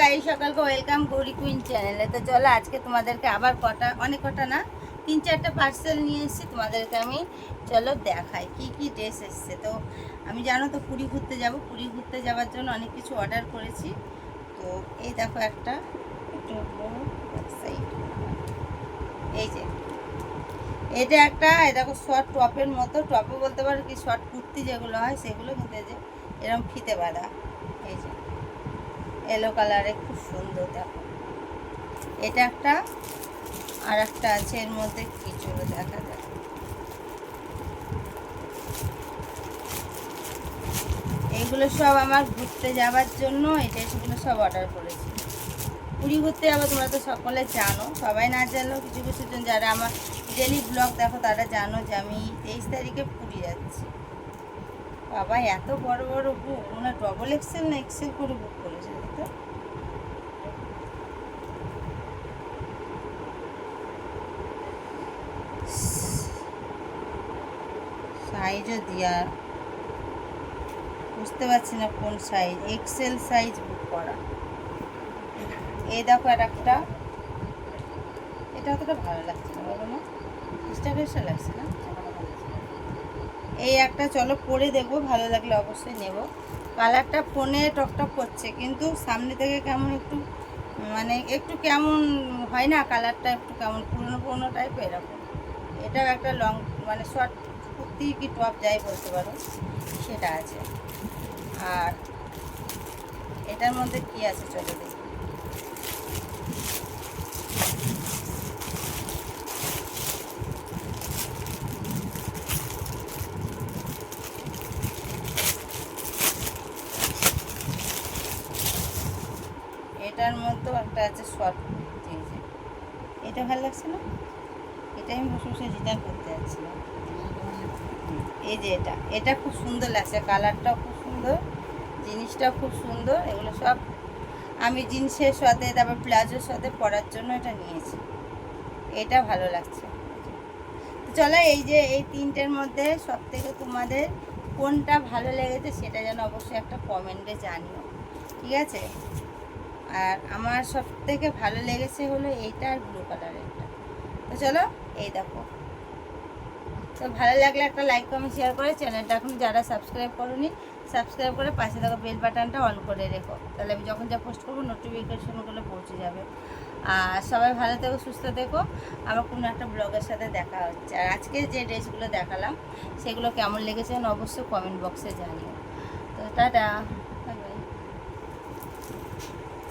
গাই সকালকে welcome Gauri queen চ্যানেলে তো চলো আজকে তোমাদেরকে আবার কটা, অনেক কটা না, তিন চারটা পার্সেল নিয়ে এসেছি, তোমাদেরকে আমি চলো দেখাই কি কি ড্রেস এসছে। তো আমি জানো তো পুরী ঘুরতে যাব, পুরী ঘুরতে যাওয়ার জন্য অনেক কিছু অর্ডার করেছি। তো এই দেখো একটা এই যে, এটা একটা, এই দেখো শর্ট টপের মতো টপে বলতে পারো কি শর্ট কুর্তি যেগুলো হয়, সেগুলো কিন্তু এরকম ফিতে বাঁধা। এই যে এলো কালারে খুব সুন্দর, দেখো। এটা একটা, আর একটা আছে এর মধ্যে কি চলো দেখা যায় এইগুলো সব আমার ঘুরতে যাওয়ার জন্য এই ড্রেসগুলো সব অর্ডার করেছি। পুরী ঘুরতে যাব, তোমরা তো সকলে জানো। সবাই না জানলেও কিছু কিছু জন যারা আমার ডেলি ব্লগ দেখো, তারা জানো যে আমি তেইশ তারিখে পুরী যাচ্ছি। বাবা, এত বড় বড় বুক ওনার ডবল এক্সেল না এক্সেল করে বুক করেছে তো? সাইজও দেওয়া বুঝতে পারছি না কোন সাইজ এক্সেল সাইজ বুক করা। এই দেখো আর একটা। এটা অতটা ভালো লাগছে না, বলো না। স্টাইলিশটা লাগছে না? এই একটা চলো পরে দেখব, ভালো লাগলে অবশ্যই নেব। কালারটা ফোনে টকটক করছে, কিন্তু সামনে থেকে কেমন একটু মানে একটু কেমন হয় না কালারটা একটু কেমন, পুরনো পুরনো টাইপের এরকম। এটাও একটা লং মানে শর্ট কুর্তি কি টপ যাই বলতে পারো, সেটা আছে। আর এটার মধ্যে কি আছে চলো দেখি। এটার মধ্যেও একটা আছে শর্ট এই এটা ভালো লাগছে না? এটা আমি বসে বসে রিটার্ন করতে যাচ্ছিলাম। এই যে এটা। এটা খুব সুন্দর লাগছে। কালারটাও খুব সুন্দর, জিনিসটাও খুব সুন্দর, এগুলো সব আমি জিন্সের সাথে, তারপর প্লাজোর সাথে পরার জন্য এটা নিয়েছি। এটা ভালো লাগছে। তো চলো এই যে এই তিনটের মধ্যে সব থেকে তোমাদের কোনটা ভালো লেগেছে সেটা যেন অবশ্যই একটা কমেন্টে জানিও। ঠিক আছে? আর আমার সব থেকে ভালো লেগেছে হলো এইটা আর ব্লু কালারেরটা তো চলো, এই দেখো। তো ভালো লাগলে একটা লাইক কমেন্ট শেয়ার করে চ্যানেলটা এখন যারা সাবস্ক্রাইব করোনি সাবস্ক্রাইব করে পাশে থাকা বেল বাটনটা অন করে রেখো। তাহলে আমি যখন যা পোস্ট করব নোটিফিকেশনগুলো পৌঁছে যাবে। আর সবাই ভালো থেকো, সুস্থ থেকো। আবার কোনো একটা ব্লগের সাথে দেখা হচ্ছে। আর আজকে যে ড্রেসগুলো দেখালাম, সেগুলো কেমন লেগেছে অবশ্যই কমেন্ট বক্সে জানিও। তো টাটা।